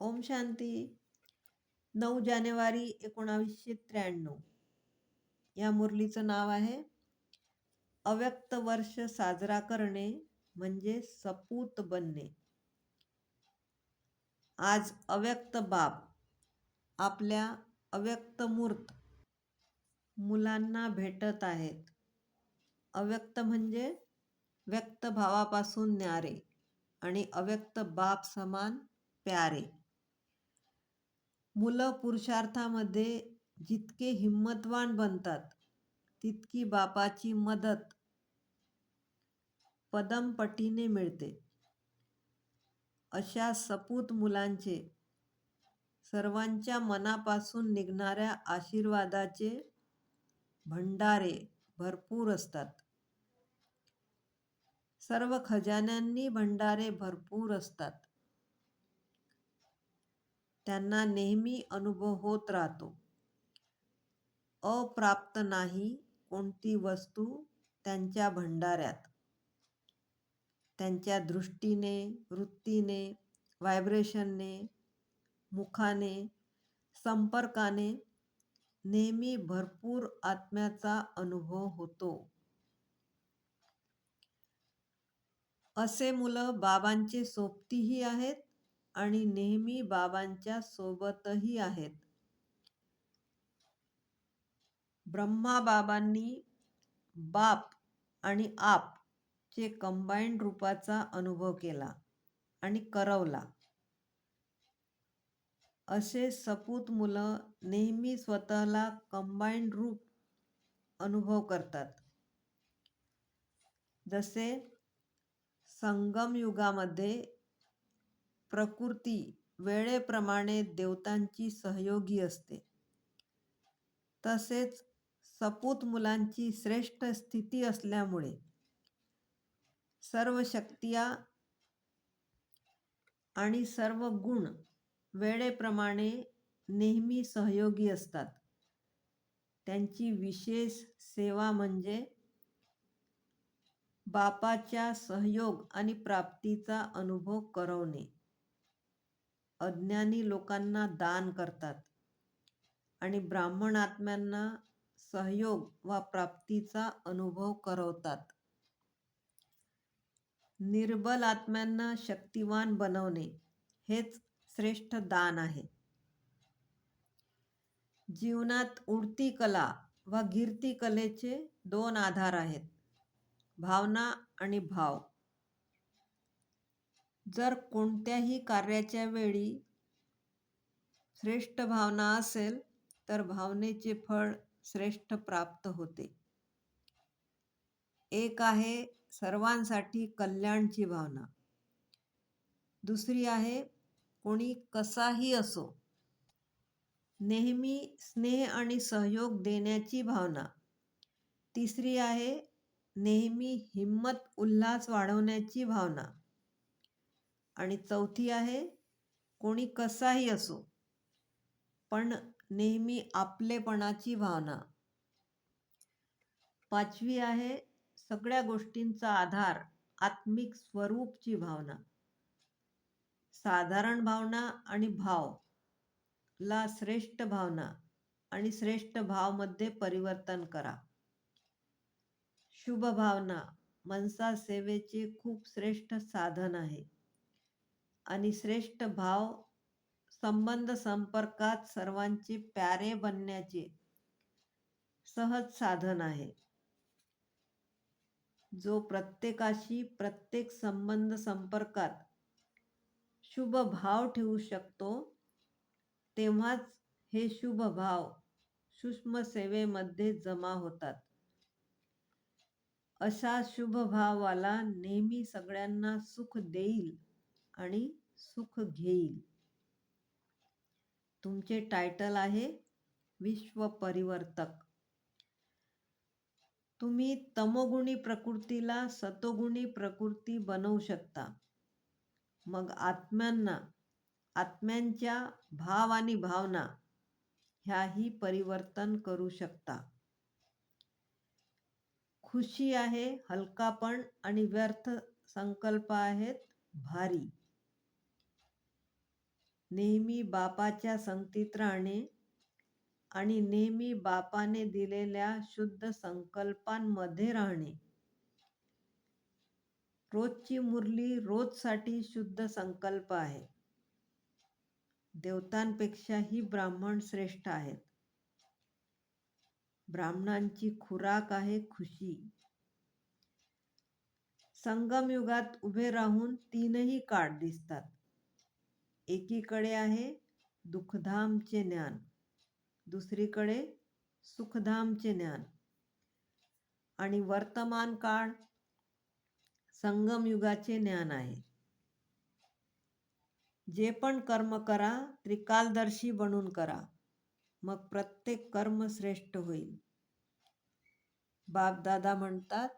ओम शांती. नऊ जानेवारी एकोणावीसशे त्र्याण्णव. या मुरलीचं नाव आहे अव्यक्त वर्ष साजरा करणे म्हणजे सपूत बनणे. आज अव्यक्त बाप आपल्या अव्यक्त मूर्त मुलांना भेटत आहेत. अव्यक्त म्हणजे व्यक्त भावापासून न्यारे आणि अव्यक्त बाप समान प्यारे. मुलं पुरुषार्थामध्ये जितके हिम्मतवान बनतात तितकी बापाची मदत पदमपटीने मिळते. अशा सपूत मुलांचे सर्वांच्या मनापासून निघणाऱ्या आशीर्वादाचे भंडारे भरपूर असतात. सर्व खजान्यांनी भंडारे भरपूर असतात. त्यांना नेहमी अनुभव होत राहतो. अप्राप्त नाही कोणती वस्तू त्यांच्या भंडाऱ्यात. त्यांच्या दृष्टीने वृत्तीने व्हायब्रेशनने मुखाने संपर्काने नेहमी भरपूर आत्म्याचा अनुभव होतो. असे मुलं बाबांचे सोबतीही आहेत आणि नेहमी बाबांच्या सोबतही आहेत. ब्रह्माबाबांनी बाप आणि आप चे कंबाईंड रूपाचा अनुभव केला आणि करवला. असे सपूत मुलं नेहमी स्वतःला कंबाईंड रूप अनुभव करतात. जसे संगम युगामध्ये प्रकृती वेळेप्रमाणे देवतांची सहयोगी असते. तसेच सपूत मुलांची श्रेष्ठ स्थिती असल्यामुळे सर्व शक्तिया आणि सर्व गुण वेळेप्रमाणे नेहमी सहयोगी असतात. त्यांची विशेष सेवा म्हणजे बापाच्या सहयोग आणि प्राप्तीचा अनुभव करवणे. अज्ञानी लोकांना दान करतात. आणि ब्राह्मण आत्म्यांना सहयोग व प्राप्तीचा अनुभव करवतात. निर्बल आत्म्यांना शक्तिवान बनवणे हेच श्रेष्ठ दान आहे. जीवनात उडती कला व गिरती कलेचे दोन आधार आहेत. भावना आणि भाव. जर कोणत्याही कार्याच्या वेळी श्रेष्ठ भावना असेल तर भावनेचे फळ श्रेष्ठ प्राप्त होते. एक आहे सर्वांसाठी कल्याणची भावना. दुसरी आहे कोणी कसाही असो नेहमी स्नेह आणि सहयोग देण्याची भावना. तिसरी आहे नेहमी हिम्मत उल्हास वाढवण्याची भावना. आणि चौथी आहे कोणी कसाही असो पण नेहमी आपलेपणाची भावना. पाचवी आहे सगळ्या गोष्टींचा आधार आत्मिक स्वरूपची भावना. साधारण भावना आणि भाव ला श्रेष्ठ भावना आणि श्रेष्ठ भावमध्ये परिवर्तन करा. शुभ भावना मनसा सेवेचे खूप श्रेष्ठ साधन आहे. आणि श्रेष्ठ भाव संबंध संपर्कात सर्वांचे प्यारे बनण्याचे सहज साधन आहे. जो प्रत्येकाशी प्रत्येक संबंध संपर्कात शुभ भाव ठेवू शकतो तेव्हाच हे शुभ भाव सूक्ष्म सेवेमध्ये जमा होतात. अशा शुभ भाववाला नेहमी सगळ्यांना सुख देईल. आणि सुख घेईल. तुमचे टायटल आहे विश्व परिवर्तक. तुम्ही तमोगुणी प्रकृतीला सतोगुणी प्रकृती बनवू शकता. मग आत्म्यांना आत्म्यांच्या भाव आणि भावना ह्याही परिवर्तन करू शकता. खुशी आहे हलकापण आणि व्यर्थ संकल्प आहेत भारी. नेहमी बापाच्या संगतीत राहणे आणि नेहमी बापाने दिलेल्या शुद्ध संकल्पांमध्ये राहणे. रोजची मुरली रोजसाठी शुद्ध संकल्प आहे. देवतांपेक्षाही ब्राह्मण श्रेष्ठ आहेत. ब्राह्मणांची खुराक आहे खुशी. संगमयुगात उभे राहून तीनही काळ दिसतात. एकीकडे आहे दुःखधामचे ज्ञान दुसरीकडे सुखधामचे ज्ञान. आणि वर्तमान काळ संगमयुगाचे ज्ञान आहे. जे पण कर्म करा त्रिकालदर्शी बनून करा मग प्रत्येक कर्म श्रेष्ठ होईल. बापदादा म्हणतात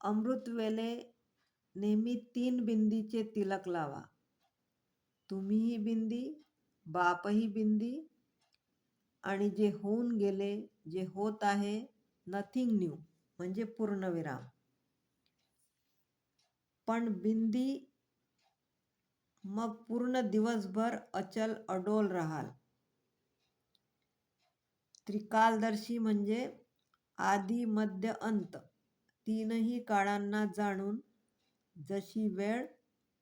अमृतवेले नेहमी तीन बिंदीचे तिलक लावा. तुम्हीही बिंदी बापही बिंदी आणि जे होऊन गेले जे होत आहे नथिंग न्यू म्हणजे पूर्णविराम. पण बिंदी मग पूर्ण दिवसभर अचल अडोल राहाल. त्रिकालदर्शी म्हणजे आदी मध्य अंत तीनही काळांना जाणून जशी वेळ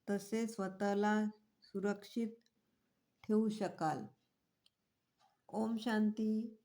तसे स्वतःला सुरक्षित ठेवू शकाल. ओम शांती.